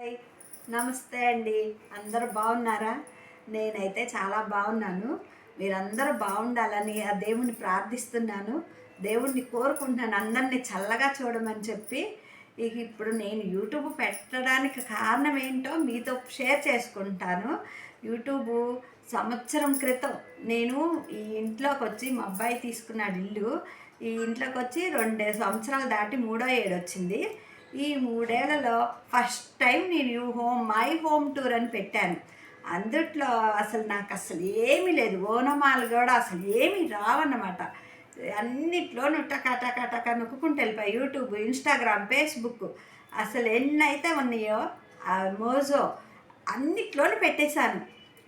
Hi. నమస్తే అండి. అందరూ బాగున్నారా? నేనైతే చాలా బాగున్నాను. మీరందరూ బాగుండాలని ఆ దేవుణ్ణి ప్రార్థిస్తున్నాను. దేవుణ్ణి కోరుకుంటున్నాను. అందరినీ చల్లగా చూడమని చెప్పి. ఇక ఇప్పుడు నేను యూట్యూబ్ పెట్టడానికి కారణం ఏంటో మీతో షేర్ చేసుకుంటాను. యూట్యూబ్ సంవత్సరం క్రితం నేను ఈ ఇంట్లోకి వచ్చి మా అబ్బాయి తీసుకున్నాడు ఇల్లు. ఈ ఇంట్లోకి వచ్చి రెండు సంవత్సరాలు దాటి మూడో ఏడు వచ్చింది. ఈ మూడేళ్ళలో ఫస్ట్ టైం నేను హోమ్ మై హోమ్ టూర్ అని పెట్టాను. అందుట్లో అసలు నాకు అసలు ఏమీ లేదు. ఓనమాలు కూడా అసలు ఏమీ రావన్నమాట. అన్నిట్లోనూ టకా టకా టకా నొక్కుంటూ వెళ్ళిపోయి. యూట్యూబ్ ఇన్స్టాగ్రామ్ ఫేస్బుక్ అసలు ఎన్నైతే ఉన్నాయో ఆ మోజో అన్నిట్లోనూ పెట్టేశాను.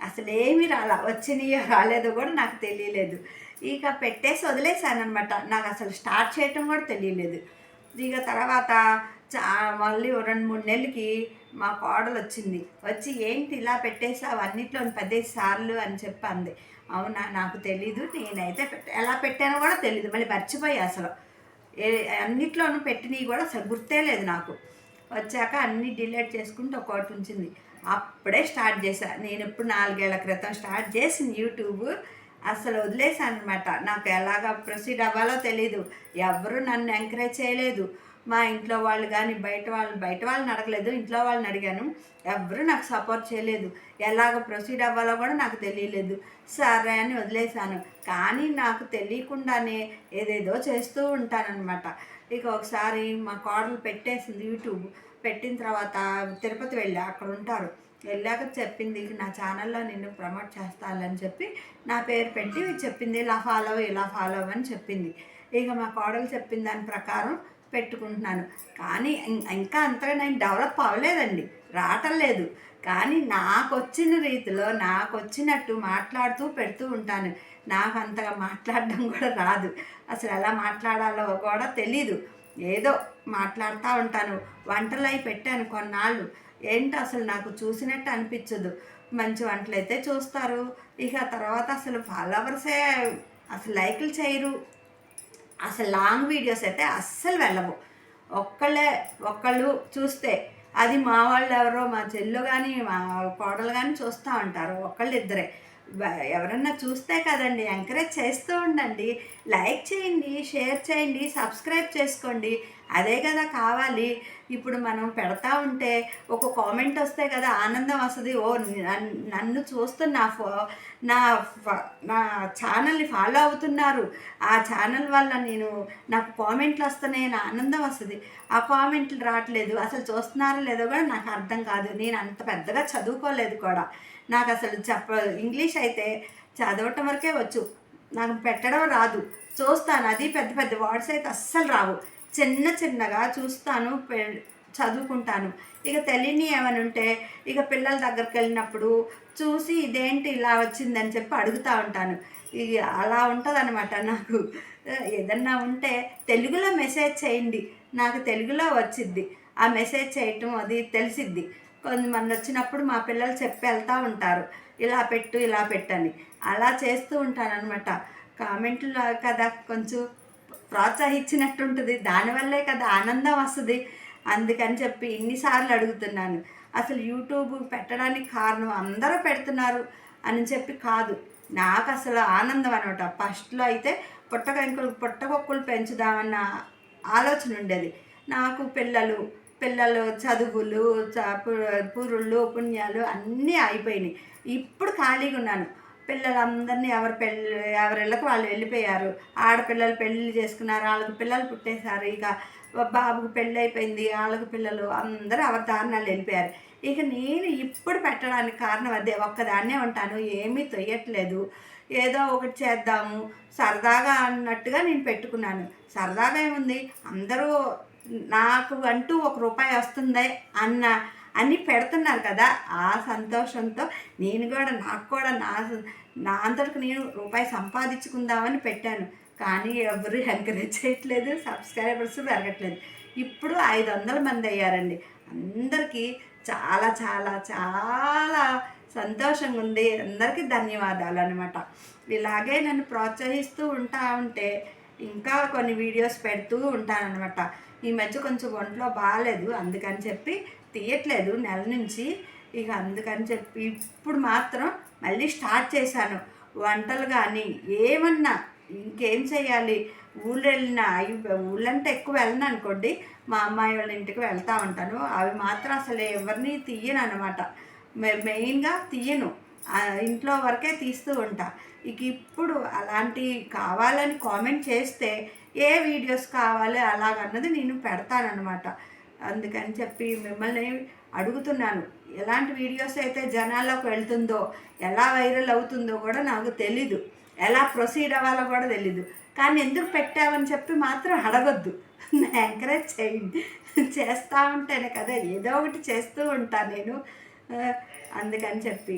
అసలు ఏమీ రాలా వచ్చినాయో రాలేదో కూడా నాకు తెలియలేదు. ఇక పెట్టేసి వదిలేసాను అనమాట నాకు అసలు స్టార్ట్ చేయటం కూడా తెలియలేదు. ఇక తర్వాత చా మళ్ళీ రెండు మూడు నెలలకి మా కోడలు వచ్చింది. వచ్చి ఏంటి ఇలా పెట్టేసావు అన్నిట్లో పదిహేను సార్లు అని చెప్పి అంది అవునా నాకు తెలీదు. నేనైతే ఎలా పెట్టానో కూడా తెలీదు. మళ్ళీ మర్చిపోయి అసలు. ఏ అన్నిట్లోనూ పెట్టినవి కూడా అసలు గుర్తే లేదు నాకు. వచ్చాక అన్నీ డిలీట్ చేసుకుంటూ ఒకటి ఉంచింది. అప్పుడే స్టార్ట్ చేశా. నేను ఇప్పుడు నాలుగేళ్ళ క్రితం స్టార్ట్ చేసింది యూట్యూబ్. అసలు వదిలేసాను అనమాట నాకు ఎలాగ ప్రొసీడ్ అవ్వాలో తెలీదు. ఎవరు నన్ను ఎంకరేజ్ చేయలేదు. మా ఇంట్లో వాళ్ళు కానీ బయట వాళ్ళు బయట వాళ్ళని అడగలేదు. ఇంట్లో వాళ్ళని అడిగాను. ఎవరు నాకు సపోర్ట్ చేయలేదు. ఎలాగ ప్రొసీడ్ అవ్వాలో కూడా నాకు తెలియలేదు. సరే అని వదిలేశాను. కానీ నాకు తెలియకుండానే ఏదేదో చేస్తూ ఉంటానన్నమాట. ఇక ఒకసారి మా కోడలు పెట్టేసింది యూట్యూబ్. పెట్టిన తర్వాత తిరుపతి వెళ్ళి అక్కడ ఉంటారు. వెళ్ళాక చెప్పింది నా ఛానల్లో నిన్ను ప్రమోట్ చేస్తానని చెప్పి నా పేరు పెట్టి చెప్పింది ఇలా ఫాలో ఇలా ఫాలో అని చెప్పింది. ఇక మా కోడలు చెప్పిన దాని ప్రకారం పెట్టుకుంటున్నాను. కానీ ఇంకా అంతగా నేను డెవలప్ అవ్వలేదండి రావటం లేదు. కానీ నాకు వచ్చిన రీతిలో నాకు వచ్చినట్టు మాట్లాడుతూ పెడుతూ ఉంటాను. నాకు అంతగా మాట్లాడడం కూడా రాదు. అసలు ఎలా మాట్లాడాలో కూడా తెలీదు. ఏదో మాట్లాడుతూ ఉంటాను. వంటలు అవి పెట్టాను కొన్నాళ్ళు. ఏంటి అసలు నాకు చూసినట్టు అనిపించదు. మంచి వంటలు అయితే చూస్తారు. ఇక తర్వాత అసలు ఫాలోవర్సే అసలు లైక్లు చేయరు. అసలు లాంగ్ వీడియోస్ అయితే అస్సలు వెళ్ళవు. ఒక్కళ్ళే ఒక్కళ్ళు చూస్తే అది మా వాళ్ళు ఎవరో మా చెల్లు కానీ మా కోడలు కానీ చూస్తూ ఉంటారు. ఒకళ్ళు ఇద్దరే. ఎవరన్నా చూస్తే కదండి ఎంకరేజ్ చేస్తూ ఉండండి. లైక్ చేయండి షేర్ చేయండి సబ్స్క్రైబ్ చేసుకోండి. అదే కదా కావాలి. ఇప్పుడు మనం పెడతా ఉంటే ఒక కామెంట్ వస్తే కదా ఆనందం వస్తుంది. ఓ నన్- నన్ను చూస్తున్న నా ఫో నా నా ఛానల్ని ఫాలో అవుతున్నారు. ఆ ఛానల్ వల్ల నేను నాకు కామెంట్లు వస్తున్నాయి నా ఆనందం వస్తుంది. ఆ కామెంట్లు రావట్లేదు. అసలు చూస్తున్నారో లేదో కూడా నాకు అర్థం కాదు. నేను అంత పెద్దగా చదువుకోలేదు కూడా. నాకు అసలు చెప్ప ఇంగ్లీష్ అయితే చదవటం వరకే వచ్చు. నాకు పెట్టడం రాదు. చూస్తాను. అది పెద్ద పెద్ద వర్డ్స్ అయితే అస్సలు రావు. చిన్న చిన్నగా చూస్తాను పె- చదువుకుంటాను. ఇక తెలియని ఏమైనా ఉంటే ఇక పిల్లల దగ్గరికి వెళ్ళినప్పుడు చూసి ఇదేంటి ఇలా వచ్చిందని చెప్పి అడుగుతూ ఉంటాను. ఇక అలా ఉంటుంది నాకు. ఏదన్నా ఉంటే తెలుగులో మెసేజ్ చేయండి. నాకు తెలుగులో వచ్చిద్ది. ఆ మెసేజ్ చేయటం అది తెలిసిద్ది. కొంతమంది వచ్చినప్పుడు మా పిల్లలు చెప్పి వెళ్తూ ఉంటారు. ఇలా పెట్టు ఇలా పెట్టని. అలా చేస్తూ ఉంటాను అనమాట కామెంట్లు కదా కొంచెం ప్రోత్సహించినట్టు ఉంటుంది దానివల్లే కదా ఆనందం వస్తుంది. అందుకని చెప్పి ఇన్నిసార్లు అడుగుతున్నాను. అసలు యూట్యూబ్ పెట్టడానికి కారణం అందరూ పెడుతున్నారు అని చెప్పి కాదు. నాకు అసలు ఆనందం అనమాట. ఫస్ట్లో అయితే పుట్టకంకులు పుట్టకొక్కులు పెంచుదామన్న ఆలోచన ఉండేది. నాకు పిల్లలు పిల్లలు చదువులు చ- పురుళ్ళు పుణ్యాలు అన్నీ అయిపోయినాయి. ఇప్పుడు ఖాళీగా ఉన్నాను. పిల్లలందరినీ ఎవరి పెళ్ళి ఎవరిళ్ళకి వాళ్ళు వెళ్ళిపోయారు. ఆడపిల్లలు పెళ్ళి చేసుకున్నారు వాళ్ళకి పిల్లలు పుట్టేశారు. ఇక బాబుకు పెళ్ళి అయిపోయింది వాళ్ళకి పిల్లలు అందరూ ఎవరి దారుణాలు వెళ్ళిపోయారు. ఇక నేను ఇప్పుడు పెట్టడానికి కారణం అదే ఒక్కదాన్నే ఉంటాను ఏమీ తొయ్యట్లేదు. ఏదో ఒకటి చేద్దాము సరదాగా అన్నట్టుగా నేను పెట్టుకున్నాను. సరదాగా ఏముంది? అందరూ నాకు అంటూ ఒక రూపాయి వస్తుంది అన్న అని పెడుతున్నారు కదా ఆ సంతోషంతో నేను కూడా నాకు కూడా నా నా అంతటికి నేను రూపాయి సంపాదించుకుందామని పెట్టాను. కానీ ఎవరు ఎంకరేజ్ చేయట్లేదు సబ్స్క్రైబర్స్ పెరగట్లేదు. ఇప్పుడు ఐదు వందల మంది అయ్యారండి. అందరికీ చాలా చాలా చాలా సంతోషంగా ఉంది. అందరికీ ధన్యవాదాలు అనమాట ఇలాగే నన్ను ప్రోత్సహిస్తూ ఉంటా ఉంటే ఇంకా కొన్ని వీడియోస్ పెడుతూ ఉంటానన్నమాట. ఈ మధ్య కొంచెం ఒంట్లో బాగాలేదు అందుకని చెప్పి తీయట్లేదు నెల నుంచి. ఇక అందుకని చెప్పి ఇప్పుడు మాత్రం మళ్ళీ స్టార్ట్ చేశాను. వంటలు కానీ ఏమన్నా ఇంకేం చేయాలి ఊళ్ళు వెళ్ళినా అవి ఊళ్ళంటే ఎక్కువ వెళ్ళను అనుకోండి. మా అమ్మాయి వాళ్ళ ఇంటికి వెళ్తూ ఉంటాను. అవి మాత్రం అసలు ఎవరిని తీయను అనమాట మెయిన్గా తీయను. ఇంట్లో వరకే తీస్తూ ఉంటా. ఇక ఇప్పుడు అలాంటి కావాలని కామెంట్ చేస్తే ఏ వీడియోస్ కావాలి అలాగన్నది నేను పెడతానమాట అందుకని చెప్పి మిమ్మల్ని అడుగుతున్నాను. ఎలాంటి వీడియోస్ అయితే జనాల్లోకి వెళ్తుందో ఎలా వైరల్ అవుతుందో కూడా నాకు తెలీదు. ఎలా ప్రొసీడ్ అవ్వాలో కూడా తెలీదు. కానీ ఎందుకు పెట్టావని చెప్పి మాత్రం అడగొద్దు. ఎంకరేజ్ చేయండి చేస్తూ ఉంటేనే కదా ఏదో ఒకటి చేస్తూ ఉంటాను నేను. అందుకని చెప్పి.